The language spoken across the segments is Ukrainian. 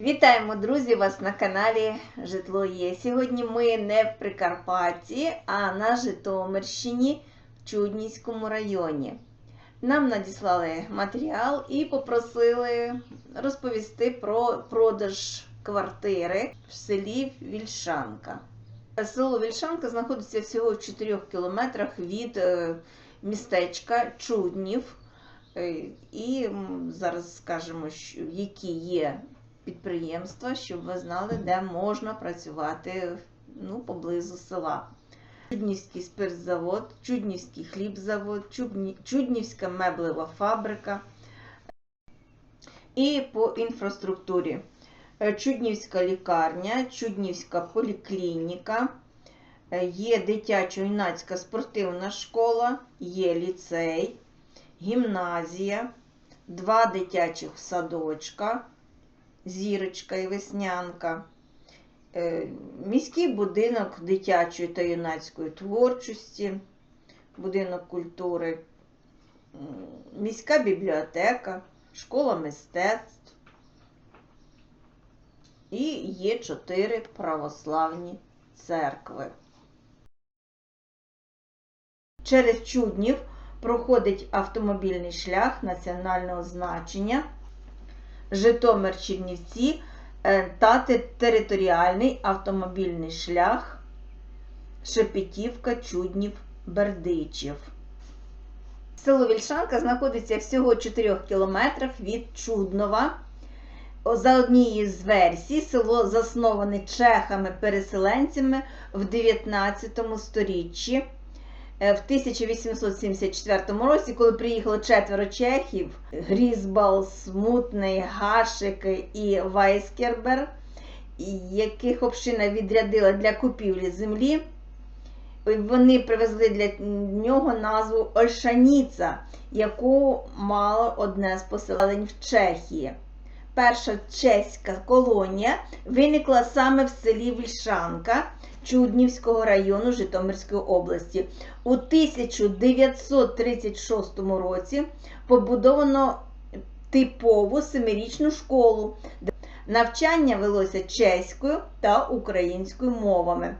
Вітаємо, друзі, вас на каналі Житло Є. Сьогодні ми не в Прикарпатті, а на Житомирщині в Чуднівському районі. Нам надіслали матеріал і попросили розповісти про продаж квартири в селі Вільшанка. Село Вільшанка знаходиться всього в 4 кілометрах від е, містечка Чуднів. Е, І зараз скажемо, які є підприємства, щоб ви знали, де можна працювати ну, поблизу села. Чуднівський спиртзавод, Чуднівський хлібзавод, Чудні- Чуднівська меблева фабрика. І по інфраструктурі. Е, Чуднівська лікарня, Чуднівська поліклініка, е, є дитячо-юнацька спортивна школа, є ліцей, гімназія, два дитячих садочка, зірочка і веснянка, е, міський будинок дитячої та юнацької творчості, будинок культури, міська бібліотека, школа мистецтв. І є чотири православні церкви. Через Чуднів проходить автомобільний шлях національного значення Житомир Чернівці е, та територіальний автомобільний шлях Шепетівка Чуднів Бердичів. Село Вільшанка знаходиться всього 4 кілометрах від Чуднова. За однією з версій, село засноване чехами-переселенцями в 19 сторіччі. Е, В 1874 році, коли приїхало четверо чехів, Грізбал, Смутний, Гашик і Вайскербер, яких община відрядила для купівлі землі, вони привезли для нього назву Ольшаніца, яку мало одне з поселень в Чехії. Перша чеська колонія виникла саме в селі Вільшанка Чуднівського району Житомирської області. У 1936 році побудовано типову семирічну школу, навчання велося чеською та українською мовами.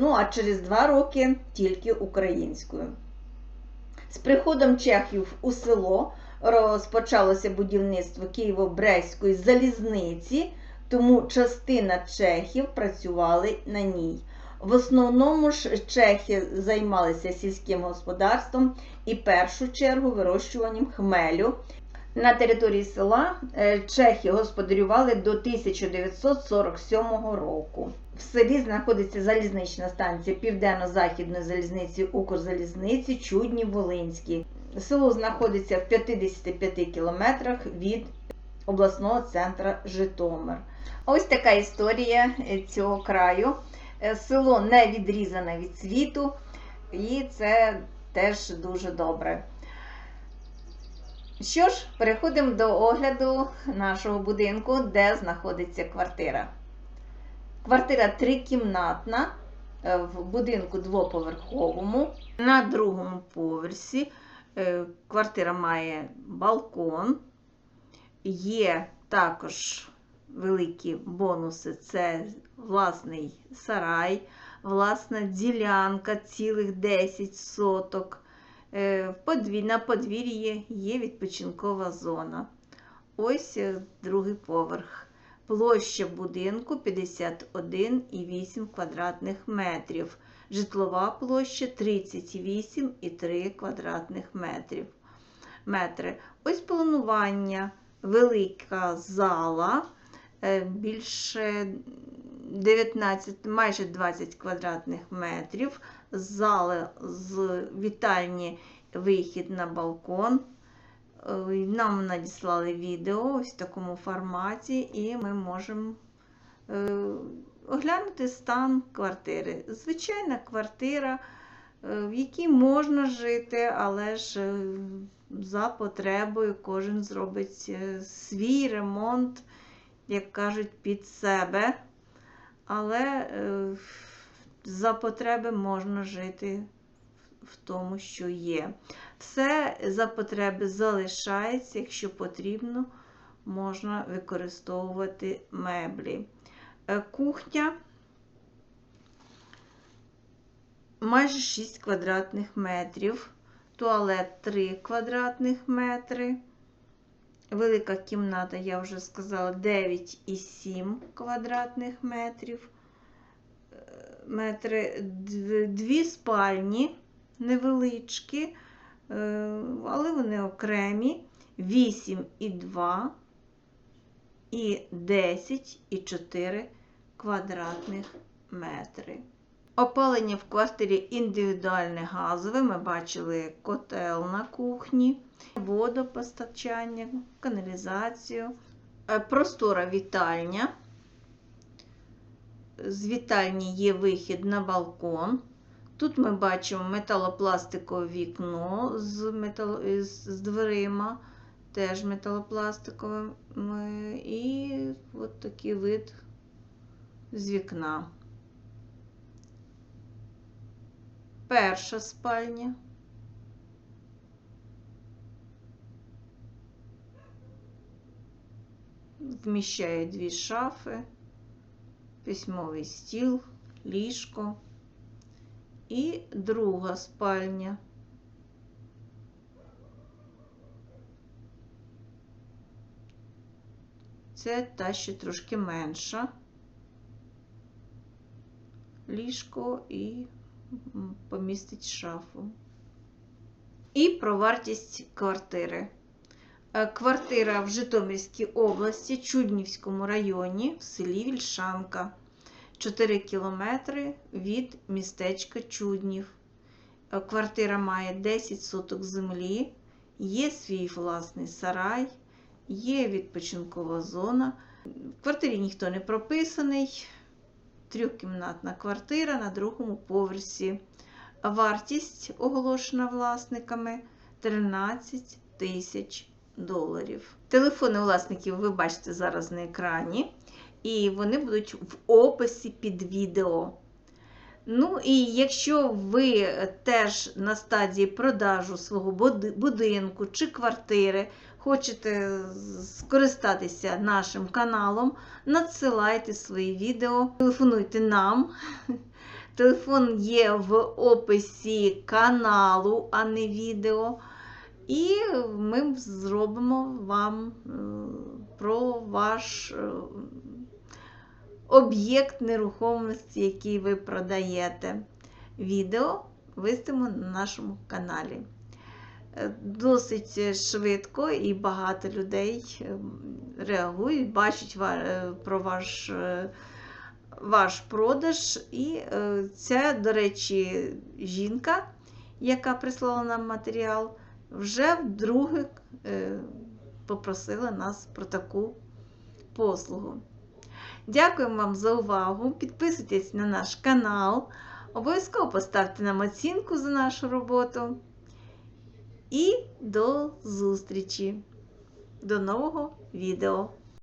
Ну а через два роки тільки українською. З приходом чехів у село розпочалося будівництво Києво-Брестської залізниці, тому частина чехів працювали на ній. В основному ж чехи займалися сільським господарством і першу чергу вирощуванням хмелю. На території села е, чехи господарювали до 1947 року. В селі знаходиться залізнична станція Південно-Західної залізниці Укрзалізниці Чудні Волинські. Село знаходиться в 55 кілометрах від обласного центру Житомир. Ось така історія е, цього краю. Е, Село не відрізане від світу, і це теж дуже добре. Що ж, переходимо до огляду нашого будинку, де знаходиться квартира. Квартира трикімнатна е, в будинку двоповерховому. На другому поверсі квартира має балкон. Є також великі бонуси: це власний сарай, власна ділянка, цілих 10 соток. Е, На подвір'ї є відпочинкова зона. Ось е, другий поверх. Площа будинку 51,8 квадратних метрів. Житлова площа 38,3 квадратних метрів. метри. Ось планування. Велика зала, більше 19, майже 20 квадратних метрів. Зали з вітальні вихід на балкон. Е, Нам надіслали відео ось в такому форматі, і ми можемо е, оглянути стан квартири. Звичайна квартира, е, в якій можна жити, але ж е, за потребою кожен зробить е, свій ремонт, як кажуть, під себе. Але е, за потреби можна жити в тому, що є. Все за потреби залишається, якщо потрібно, можна використовувати меблі. Е, Кухня майже 6 квадратних метрів, туалет 3 квадратних метри. Велика кімната, я вже сказала, 9,7 квадратних метрів. Е, Метри, дві спальні невеличкі, е, але вони окремі. 8,2 і 10,4 квадратних метри. Опалення в квартирі індивідуальне газове. Ми бачили котел на кухні, водопостачання, каналізацію, Е, простора вітальня. З вітальні є вихід на балкон. Тут ми бачимо металопластикове вікно з, метал... з дверима, теж металопластикове. І от такий вид з вікна. Перша спальня. Вміщає дві шафи, письмовий стіл, ліжко. І друга спальня. Це та ще трошки менша. Ліжко і помістить шафу. І про вартість квартири. Е, Квартира в Житомирській області, Чуднівському районі, в селі Вільшанка. 4 кілометри від містечка Чуднів. Е, Квартира має 10 соток землі, є свій власний сарай, є відпочинкова зона. В квартирі ніхто не прописаний. Трьохкімнатна квартира на другому поверсі. Вартість оголошена власниками 13 тисяч доларів. Телефони власників ви бачите зараз на екрані, і вони будуть в описі під відео. Ну і якщо ви теж на стадії продажу свого будинку чи квартири, хочете скористатися нашим каналом, надсилайте свої відео, телефонуйте нам. Телефон є в описі каналу, а не відео. І ми зробимо вам е, про ваш е, об'єкт нерухомості, який ви продаєте. Відео виставимо на нашому каналі. Е, Досить швидко і багато людей е, реагують, бачать е, про ваш, е, ваш продаж. І це, до речі, жінка, яка прислала нам матеріал, вже вдруге попросила нас про таку послугу. Дякуємо вам за увагу. Підписуйтесь на наш канал. Обов'язково поставте нам оцінку за нашу роботу. І до зустрічі! До нового відео!